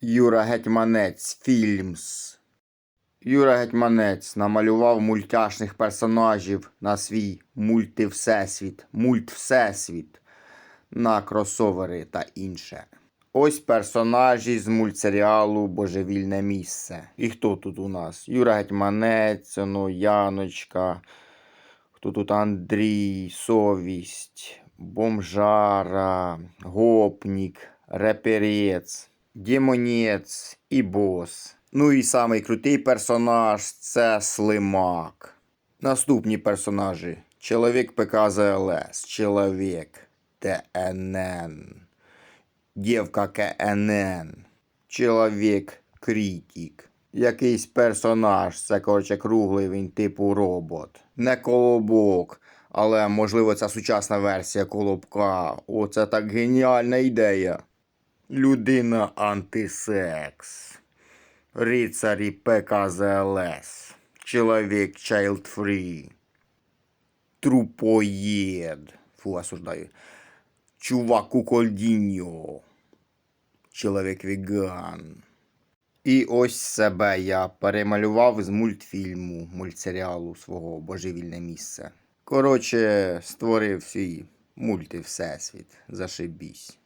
Юра Гетьманець Фільмс. Юра Гетьманець намалював мультяшних персонажів на свій мультивсесвіт, мультвсесвіт на кросовери та інше. Ось персонажі з мультсеріалу Божевільне місце. І хто тут у нас? Юра Гетьманець, ну, Яночка. Хто тут Андрій, Совість, Бомжара, Гопнік, Реперець, Дімонець і Бос. Ну і самий крутий персонаж це Слимак. Наступні персонажі: Чоловік ПК ЗЛС, Чоловік ТНН, Дівка КНН, Чоловік Критік. Якийсь персонаж, це коротше круглий він типу робот. Не колобок, але можливо це сучасна версія колобка. Оце так геніальна ідея. Людина антисекс. Рицарі ПКЗЛС. Чоловік Child Free. Трупоєд. Фу, осуждаю. Чувак Кукольдіньо. Чоловік веган. І ось себе я перемалював з мультфільму, мультсеріалу свого Божевільне місце. Коротше, створив свій мультивсесвіт. Зашибісь.